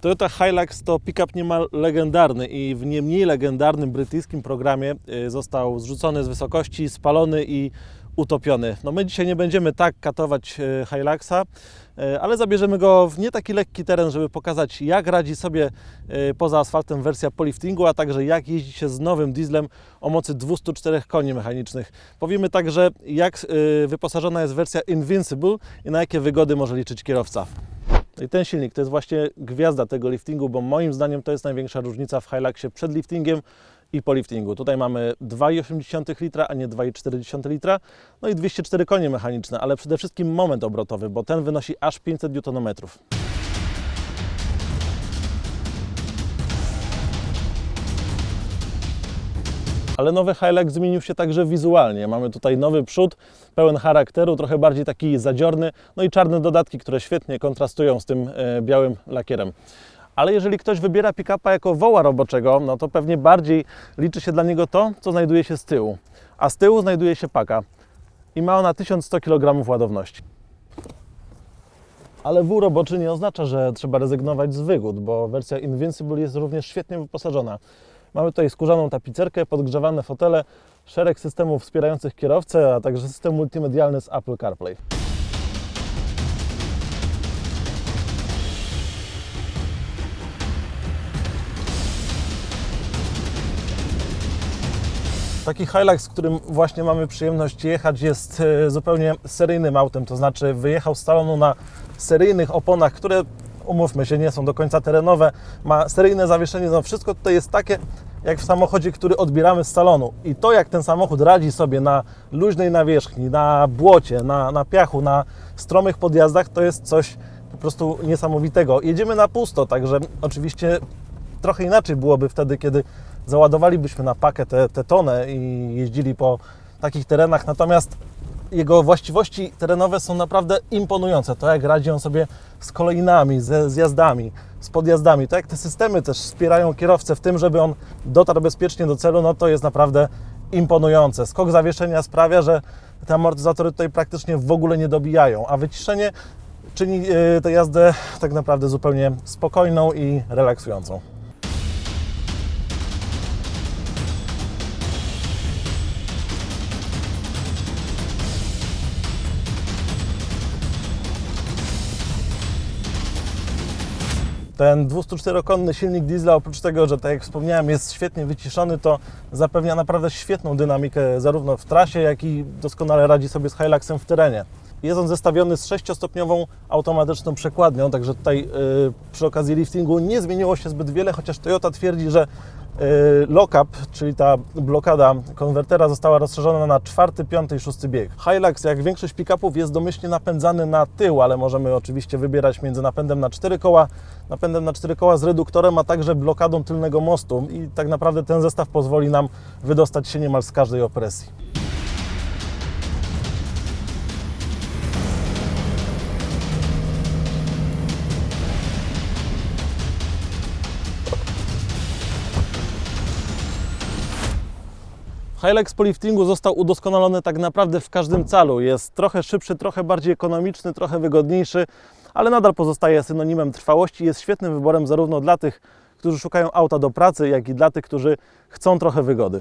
Toyota Hilux to pick-up niemal legendarny i w nie mniej legendarnym brytyjskim programie y, został zrzucony z wysokości, spalony i utopiony. No my dzisiaj nie będziemy tak katować y, Hiluxa, y, ale zabierzemy go w nie taki lekki teren, żeby pokazać jak radzi sobie poza asfaltem wersja po liftingu, a także jak jeździ się z nowym dieslem o mocy 204 koni mechanicznych. Powiemy także jak wyposażona jest wersja Invincible i na jakie wygody może liczyć kierowca. I ten silnik to jest właśnie gwiazda tego liftingu, bo moim zdaniem to jest największa różnica w Hiluxie przed liftingiem i po liftingu. Tutaj mamy 2,8 litra, a nie 2,4 litra, no i 204 konie mechaniczne, ale przede wszystkim moment obrotowy, bo ten wynosi aż 500 Nm. Ale nowy Hilux zmienił się także wizualnie. Mamy tutaj nowy przód, pełen charakteru, trochę bardziej taki zadziorny, no i czarne dodatki, które świetnie kontrastują z tym e, białym lakierem. Ale jeżeli ktoś wybiera pick-upa jako woła roboczego, no to pewnie bardziej liczy się dla niego to, co znajduje się z tyłu. A z tyłu znajduje się paka i ma ona 1100 kg ładowności. Ale wół roboczy nie oznacza, że trzeba rezygnować z wygód, bo wersja Invincible jest również świetnie wyposażona. Mamy tutaj skórzaną tapicerkę, podgrzewane fotele, szereg systemów wspierających kierowcę, a także system multimedialny z Apple CarPlay. Taki Hilux, z którym właśnie mamy przyjemność jechać, jest e, zupełnie seryjnym autem, to znaczy wyjechał z salonu na seryjnych oponach, które umówmy się, nie są do końca terenowe, ma seryjne zawieszenie, no wszystko tutaj jest takie jak w samochodzie, który odbieramy z salonu. I to, jak ten samochód radzi sobie na luźnej nawierzchni, na błocie, na, na piachu, na stromych podjazdach, to jest coś po prostu niesamowitego. Jedziemy na pusto, także oczywiście trochę inaczej byłoby wtedy, kiedy załadowalibyśmy na pakę te, te tonę i jeździli po takich terenach, natomiast jego właściwości terenowe są naprawdę imponujące. To jak radzi on sobie z kolejnami, ze zjazdami, z podjazdami, to jak te systemy też wspierają kierowcę w tym, żeby on dotarł bezpiecznie do celu, no to jest naprawdę imponujące. Skok zawieszenia sprawia, że te amortyzatory tutaj praktycznie w ogóle nie dobijają, a wyciszenie czyni e, tę jazdę tak naprawdę zupełnie spokojną i relaksującą. Ten 204-konny silnik diesla, oprócz tego, że tak jak wspomniałem, jest świetnie wyciszony, to zapewnia naprawdę świetną dynamikę zarówno w trasie, jak i doskonale radzi sobie z Hiluxem w terenie. Jest on zestawiony z 6-stopniową automatyczną przekładnią, także tutaj yy, przy okazji liftingu nie zmieniło się zbyt wiele, chociaż Toyota twierdzi, że yy, lock-up, czyli ta blokada konwertera została rozszerzona na czwarty, piąty i szósty bieg. Hilux, jak większość pick-upów, jest domyślnie napędzany na tył, ale możemy oczywiście wybierać między napędem na cztery koła, napędem na cztery koła z reduktorem, a także blokadą tylnego mostu i tak naprawdę ten zestaw pozwoli nam wydostać się niemal z każdej opresji. Hilux po liftingu został udoskonalony tak naprawdę w każdym calu. Jest trochę szybszy, trochę bardziej ekonomiczny, trochę wygodniejszy, ale nadal pozostaje synonimem trwałości. Jest świetnym wyborem zarówno dla tych, którzy szukają auta do pracy, jak i dla tych, którzy chcą trochę wygody.